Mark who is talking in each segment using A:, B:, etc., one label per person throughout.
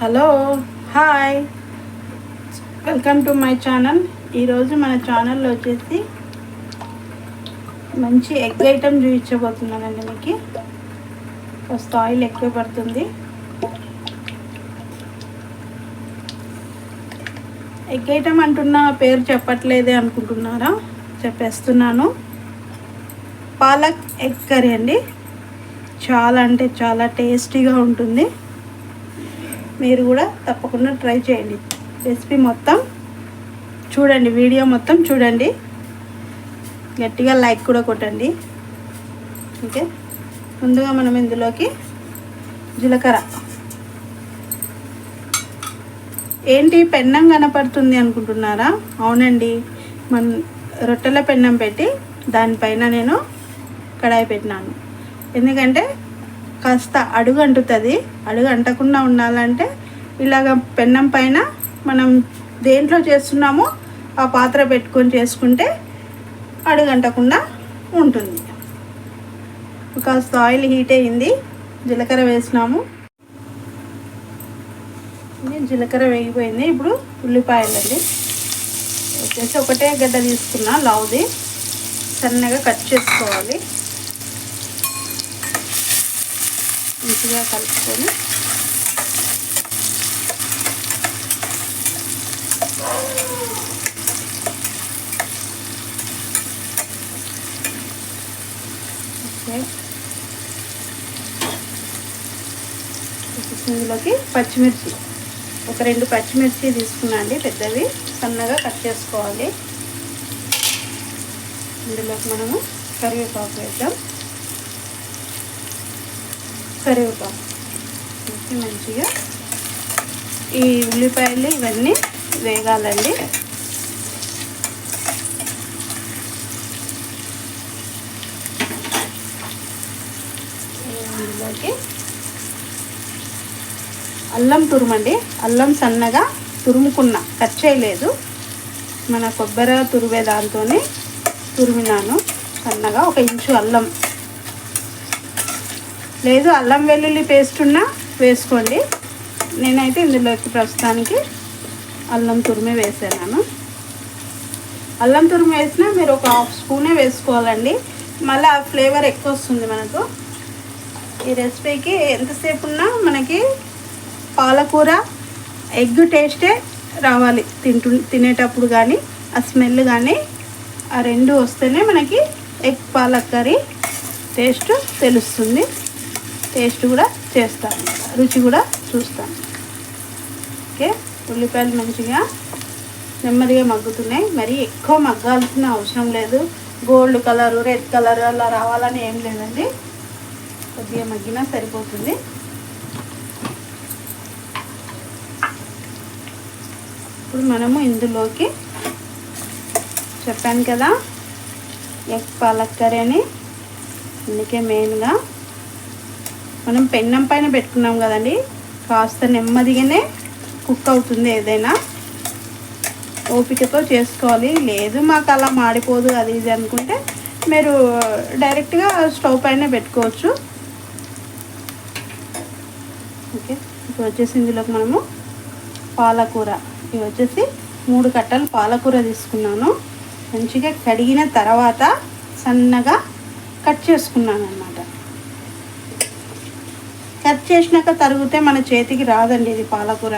A: Hello hi. Welcome to my channel. ఈరోజు మన ఛానల్లో వచ్చేసి మంచి ఎగ్ ఐటమ్ చూపించబోతున్నానండి మీకు. ఫస్ట్ ఆయిల్ ఎక్కువ పడుతుంది. ఎగ్ ఐటమ్ అంటున్న పేరు చెప్పట్లేదే అనుకుంటున్నారా? చెప్పేస్తున్నాను. పాలక్ ఎగ్ కర్రీ అండి. చాలా అంటే చాలా టేస్టీగా ఉంటుంది. మీరు కూడా తప్పకుండా ట్రై చేయండి. రెసిపీ మొత్తం చూడండి వీడియో మొత్తం చూడండి. గట్టిగా లైక్ కూడా కొట్టండి. ఓకే? ముందుగా మనం ఇందులోకి జీలకర్ర. ఏంటి పెన్నం కనపడుతుంది అనుకుంటున్నారా? అవునండి. మన రొట్టెల పెన్నం పెట్టి దానిపైన నేను కడాయి పెట్టినాను. ఎందుకంటే కాస్త అడుగు అంటుతుంది అడుగు అంటకుండా ఉండాలంటే ఇలాగ పెన్నం పైన మనం దేంట్లో చేస్తున్నామో ఆ పాత్ర పెట్టుకొని చేసుకుంటే అడుగు అంటకుండా ఉంటుంది. కాస్త ఆయిల్ హీట్ అయ్యింది. జీలకర్ర వేసినాము. జీలకర్ర వేగిపోయింది. ఇప్పుడు ఉల్లిపాయలండి. వచ్చేసి ఒకటే గడ్డ తీసుకున్నా లావుది. సన్నగా కట్ చేసుకోవాలి. మంచిగా కలుపుకొని ఓకే. ఇందులోకి పచ్చిమిర్చి. ఒక రెండు పచ్చిమిర్చి తీసుకున్నా అండి పెద్దవి. సన్నగా కట్ చేసుకోవాలి. ఇందులోకి మనము కరివేపాకు వేద్దాం. కరివేపాకు వేసి మంచిగా. ఈ ఉల్లిపాయలు ఇవన్నీ వేగాలండి. ఇందులోకి అల్లం తురుమండి. అల్లం సన్నగా తురుముకున్న కట్ చేయలేదు. మన కొబ్బరి తురివే దాంతోనే తురిమినాను. సన్నగా ఒక ఇంచు అల్లం లేదు అల్లం వెల్లుల్లి పేస్ట్ ఉన్నా వేసుకోండి. నేనైతే ఇందులోకి ప్రస్తుతానికి అల్లం తురిమి వేసాను అల్లం తురుము వేసినా మీరు ఒక హాఫ్ స్పూనే వేసుకోవాలండి. మళ్ళీ ఆ ఫ్లేవర్ ఎక్కువ వస్తుంది మనకు. ఈ రెసిపీకి ఎంతసేపు ఉన్నా మనకి పాలకూర ఎగ్ టేస్టే రావాలి. తింటు తినేటప్పుడు కానీ ఆ స్మెల్ కానీ ఆ రెండు వస్తేనే మనకి ఎగ్ పాలక్ కర్రీ టేస్ట్ తెలుస్తుంది. టేస్ట్ కూడా చేస్తాం. రుచి కూడా చూస్తాను ఓకే? ఉల్లిపాయలు మంచిగా నెమ్మదిగా మగ్గుతున్నాయి. మరి ఎక్కువ మగ్గాల్సిన అవసరం లేదు. గోల్డ్ కలరు రెడ్ కలర్ అలా రావాలని ఏం లేదండి. కొద్దిగా మగ్గినా సరిపోతుంది. ఇప్పుడు మనము ఇందులోకి చెప్పాను కదా ఎగ్ పాలక్ కర్రీ అని అందుకే మెయిన్గా మనం పెన్నం పైన పెట్టుకున్నాం కదండి. కాస్త నెమ్మదిగానే కుక్ అవుతుంది ఏదైనా. ఓపికతో చేసుకోవాలి. లేదు మాకు అలా మాడిపోదు అది ఇది అనుకుంటే మీరు డైరెక్ట్గా స్టవ్ పైన పెట్టుకోవచ్చు. ఓకే ఇప్పుడు వచ్చేసి ఇందులోకి మనము పాలకూర. ఇవి వచ్చేసి మూడు కట్టలు పాలకూర తీసుకున్నాను. మంచిగా కడిగిన తర్వాత సన్నగా కట్ చేసుకున్నాను అన్నమాట కట్ చేసినాక తరిగితే మన చేతికి రాదండి ఇది పాలకూర.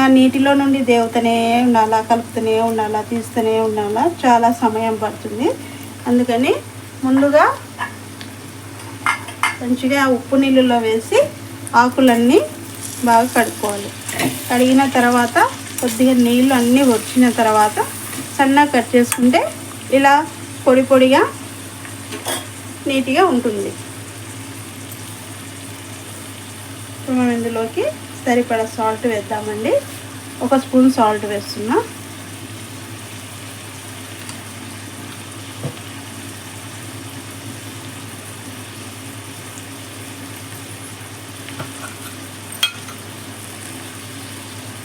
A: ఆ నీటిలో నుండి దేవతనే ఉండాలా కలుపుతూనే ఉండాలా తీస్తూనే ఉండాలా చాలా సమయం పడుతుంది. అందుకని ముందుగా మంచిగా ఉప్పు నీళ్ళలో వేసి ఆకులన్నీ బాగా కడుక్కోవాలి. కడిగిన తర్వాత కొద్దిగా నీళ్ళు అన్నీ వచ్చిన తర్వాత సన్నగా కట్ చేసుకుంటే ఇలా పొడి పొడిగా నీట్గా ఉంటుంది. ఇప్పుడు మనం ఇందులోకి సరిపడా సాల్ట్ వేద్దామండి. ఒక స్పూన్ సాల్ట్ వేస్తున్నా.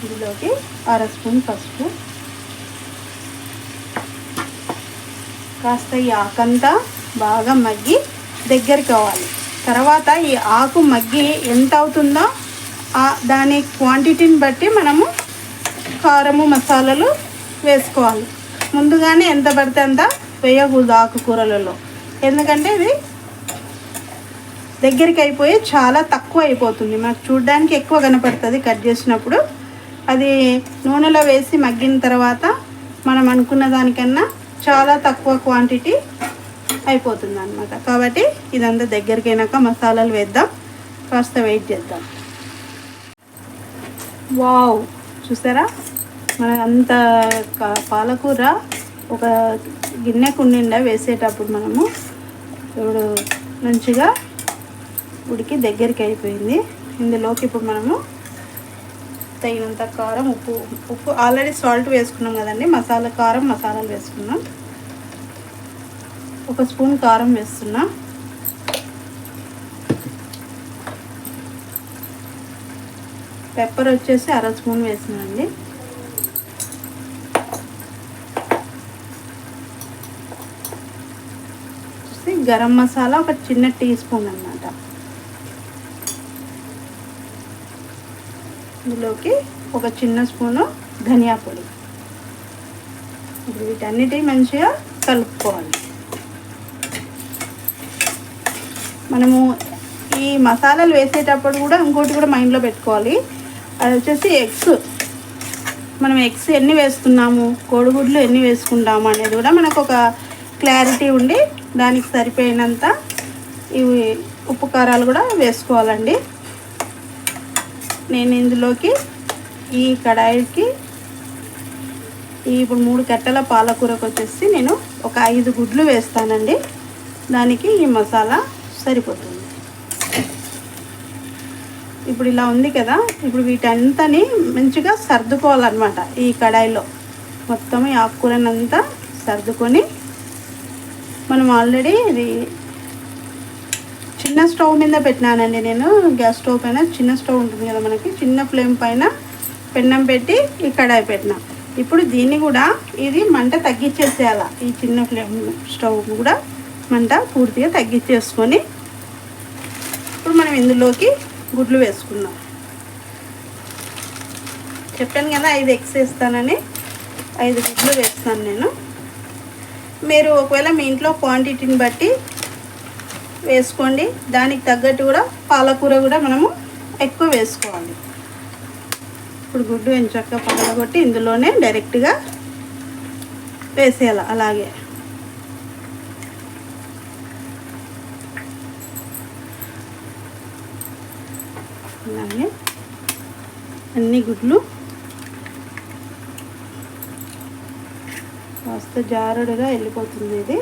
A: ఇందులోకి అర స్పూన్ పసుపు. కాస్త ఈ ఆకంతా బాగా మగ్గి దగ్గరికి అవ్వాలి. తర్వాత ఈ ఆకు మగ్గి ఎంత అవుతుందో ఆ- దాని క్వాంటిటీని బట్టి మనము కారము మసాలాలు వేసుకోవాలి. ముందుగానే ఎంత పడితే అంత వేయకూడదు ఆకుకూరలలో ఎందుకంటే ఇది దగ్గరికి అయిపోయి చాలా తక్కువ అయిపోతుంది. మనకు చూడడానికి ఎక్కువ కనపడుతుంది కట్ చేసినప్పుడు. అది నూనెలో వేసి మగ్గిన తర్వాత మనం అనుకున్న దానికన్నా చాలా తక్కువ క్వాంటిటీ అయిపోతుంది అనమాట కాబట్టి ఇదంతా దగ్గరికి అయినాక మసాలాలు వేద్దాం. కాస్త వెయిట్ చేద్దాం. వావ్ చూసారా? మన అంత పాలకూర ఒక గిన్నె కుండిండా వేసేటప్పుడు మనము ఇప్పుడు మంచిగా ఉడికి దగ్గరికి అయిపోయింది. ఇందులోకి ఇప్పుడు మనము తగినంత కారం ఉప్పు ఉప్పు ఆల్రెడీ సాల్ట్ వేసుకున్నాం కదండి. మసాలా కారం మసాలాలు వేసుకున్నాం. ఒక స్పూన్ కారం వేస్తున్నా. పెప్పర్ వచ్చేసి అర స్పూన్ వేసినండి చూసి గరం మసాలా ఒక చిన్న టీ స్పూన్ అన్నమాట. ఇందులోకి ఒక చిన్న స్పూను ధనియా పొడి. ఇప్పుడు వీటన్నిటి మంచిగా కలుపుకోవాలి. మనము ఈ మసాలాలు వేసేటప్పుడు కూడా ఇంకోటి కూడా మైండ్లో పెట్టుకోవాలి. అది వచ్చేసి ఎగ్స్. మనం ఎగ్స్ ఎన్ని వేస్తున్నాము? కోడిగుడ్లు ఎన్ని వేసుకుంటాము అనేది కూడా మనకు ఒక క్లారిటీ ఉండి దానికి సరిపోయినంత ఇవి ఉప్పు కారాలు కూడా వేసుకోవాలండి. నేను ఇందులోకి ఈ కడాయికి ఈ ఇప్పుడు మూడు కట్టల పాలకూరకు వచ్చేసి నేను ఒక ఐదు గుడ్లు వేస్తానండి. దానికి ఈ మసాలా సరిపోతుంది. ఇప్పుడు ఇలా ఉంది కదా ఇప్పుడు వీటంతని మంచిగా సర్దుకోవాలన్నమాట ఈ కడాయిలో. మొత్తం ఈ ఆకుకూరనంతా సర్దుకొని మనం ఆల్రెడీ ఇది చిన్న స్టవ్ మీద పెట్టినానండి నేను గ్యాస్ స్టవ్ పైన చిన్న స్టవ్ ఉంటుంది కదా మనకి చిన్న ఫ్లేమ్ పైన పెన్నం పెట్టి ఈ కడాయి పెట్టిన. ఇప్పుడు దీన్ని కూడా ఇది మంట తగ్గించేసేయాల ఈ చిన్న ఫ్లేమ్ స్టవ్ కూడా మంట పూర్తిగా తగ్గించేసుకొని మనం ఇందులోకి గుడ్లు వేసుకుందాం. చెప్పాను కదా ఐదు ఎగ్స్ వేస్తానని ఐదు గుడ్లు వేస్తాను నేను. మీరు ఒకవేళ మీ ఇంట్లో క్వాంటిటీని బట్టి వేసుకోండి. దానికి తగ్గట్టు కూడా పాలకూర కూడా మనము ఎక్కువ వేసుకోవాలి. ఇప్పుడు గుడ్డు ఎంచక్క పగలగొట్టి ఇందులోనే డైరెక్ట్గా వేసేయాలి అలాగే. అలాగే అన్ని గుడ్లు కాస్త జారుడుగా వెళ్ళిపోతుంది ఇది.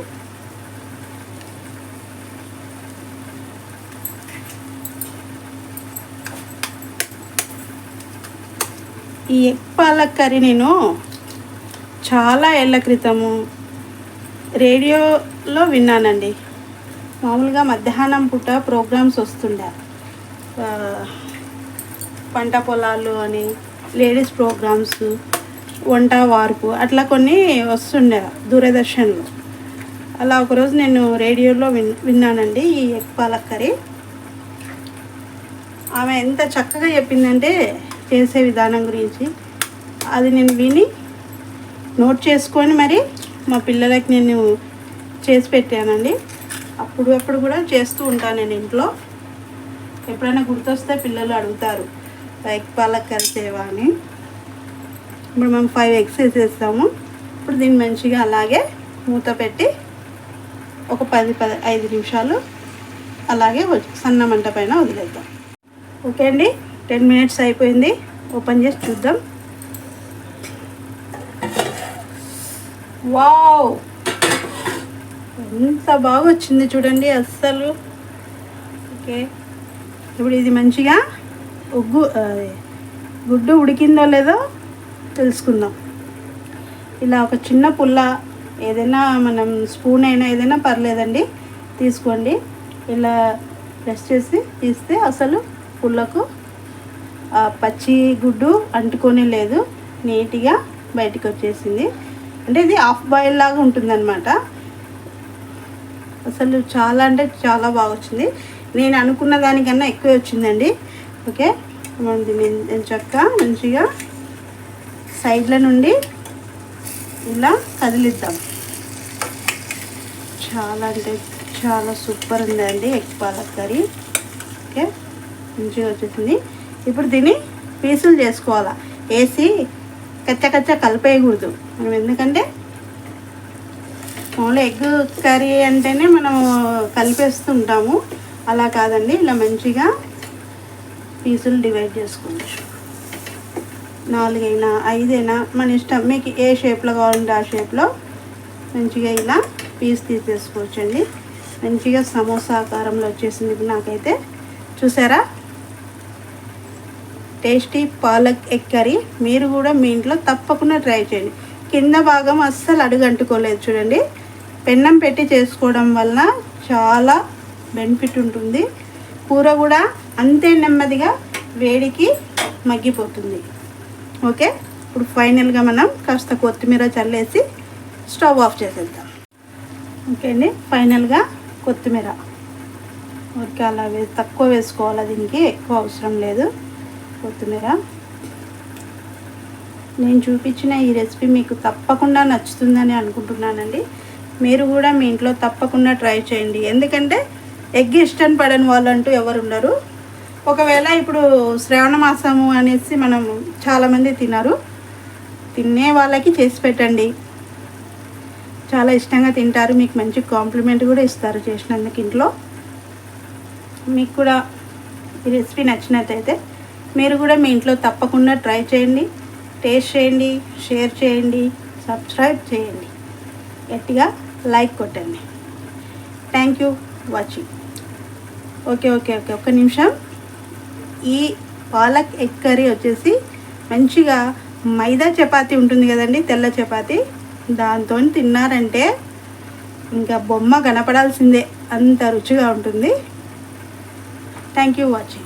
A: ఈ ఎగ్ పాలక్ కర్రీ నేను చాలా ఏళ్ళ క్రితము రేడియోలో విన్నానండి. మామూలుగా మధ్యాహ్నం పూట ప్రోగ్రామ్స్ వస్తుండే. పంట పొలాలు అని లేడీస్ ప్రోగ్రామ్స్ వంట వార్పు అట్లా కొన్ని వస్తుండే దూరదర్శన్లో. అలా ఒకరోజు నేను రేడియోలో విన్ విన్నానండి ఈ ఎగ్ పాలక్ కర్రీ. ఆమె ఎంత చక్కగా చెప్పిందంటే చేసే విధానం గురించి. అది నేను విని నోట్ చేసుకొని మరి మా పిల్లలకి నేను చేసి పెట్టానండి. అప్పుడు అప్పుడు కూడా చేస్తూ ఉంటాను నేను ఇంట్లో. ఎప్పుడైనా గుర్తొస్తే పిల్లలు అడుగుతారు. ఎగ్ పాలక్ కర్రీ ఇప్పుడు మనం ఫైవ్ ఎగ్స్ వేసేస్తాము. ఇప్పుడు దీన్ని మంచిగా అలాగే మూత పెట్టి ఒక పది పది ఐదు నిమిషాలు అలాగే సన్న మంట పైన వదిలేద్దాం. ఓకే అండి? టెన్ మినిట్స్ అయిపోయింది. ఓపెన్ చేసి చూద్దాం. వావ్! ఎంత బాగా వచ్చింది చూడండి అస్సలు. ఓకే. ఇప్పుడు ఇది మంచిగా ఉగ్గు గుడ్డు ఉడికిందో లేదో తెలుసుకుందాం. ఇలా ఒక చిన్న పుల్ల ఏదైనా మనం స్పూన్ అయినా ఏదైనా పర్లేదండి తీసుకోండి. ఇలా ప్రెస్ చేసి తీస్తే అసలు పుల్లకు పచ్చి గుడ్డు అంటుకొని లేదు నీట్గా బయటికి వచ్చేసింది అంటే ఇది హాఫ్ బాయిల్ లాగా ఉంటుందన్నమాట. అసలు చాలా అంటే చాలా బాగా వచ్చింది నేను అనుకున్న దానికన్నా ఎక్కువే వచ్చిందండి. ఓకే? మనం దీన్ని చక్క మంచిగా సైడ్ల నుండి ఇలా కదిలిద్దాం. చాలా అంటే చాలా సూపర్ ఉందండి ఎగ్ పాలక్ కర్రీ. ఓకే? మంచిగా వచ్చేసింది. ఇప్పుడు దీన్ని పీసులు చేసుకోవాలా? వేసి కచ్చ కచ్చ కలిపేయకూడదు. మనం ఎందుకంటే మామూలు ఎగ్ కర్రీ అంటేనే మనము కలిపేస్తుంటాము. అలా కాదండి. ఇలా మంచిగా పీసులు డివైడ్ చేసుకోవచ్చు. నాలుగైనా ఐదైనా మన ఇష్టం. మీకు ఏ షేప్లో కావాలంటే ఆ షేప్లో మంచిగా ఇలా పీస్ తీసేసుకోవచ్చు అండి మంచిగా సమోసా ఆకారంలో వచ్చేసింది నాకైతే. చూసారా? Tasty palak egg curry. మీరు కూడా మీ ఇంట్లో తప్పకుండా ట్రై చేయండి. కింద భాగం అస్సలు అడుగంటుకోలేదు చూడండి. పెన్నం పెట్టి చేసుకోవడం వల్ల చాలా బెనిఫిట్ ఉంటుంది. కూర కూడా అంతే నెమ్మదిగా వేడికి మగ్గిపోతుంది. ఓకే? ఇప్పుడు ఫైనల్గా మనం కాస్త కొత్తిమీర చల్లేసి స్టవ్ ఆఫ్ చేసేద్దాం. ఓకే అండి? ఫైనల్గా కొత్తిమీర. ఊరికే అలా వే తక్కువ వేసుకోవాలి దీనికి? ఎక్కువ అవసరం లేదు కొత్తిమీర. నేను చూపించిన ఈ రెసిపీ మీకు తప్పకుండా నచ్చుతుందని అనుకుంటున్నానండి. మీరు కూడా మీ ఇంట్లో తప్పకుండా ట్రై చేయండి. ఎందుకంటే ఎగ్ ఇష్టం పడని వాళ్ళు అంటూ ఎవరు ఉండరు ఒకవేళ ఇప్పుడు శ్రావణ మాసము అనేసి మనం చాలామంది తినరు తినే వాళ్ళకి చేసి పెట్టండి. చాలా ఇష్టంగా తింటారు. మీకు మంచి కాంప్లిమెంట్ కూడా ఇస్తారు చేసినందుకు ఇంట్లో. మీకు కూడా ఈ రెసిపీ నచ్చినట్టయితే మీరు కూడా మీ ఇంట్లో తప్పకుండా ట్రై చేయండి. టేస్ట్ చేయండి షేర్ చేయండి సబ్స్క్రైబ్ చేయండి. గట్టిగా లైక్ కొట్టండి. Thank you watching. Okay okay okay. ఒక్క నిమిషం. ఈ పాలక్ ఎగ్ కర్రీ వచ్చేసి మంచిగా మైదా చపాతీ ఉంటుంది కదండి తెల్ల చపాతీ. దాంతో తిన్నారంటే ఇంకా బొమ్మ కనపడాల్సిందే అంత రుచిగా ఉంటుంది. Thank you watching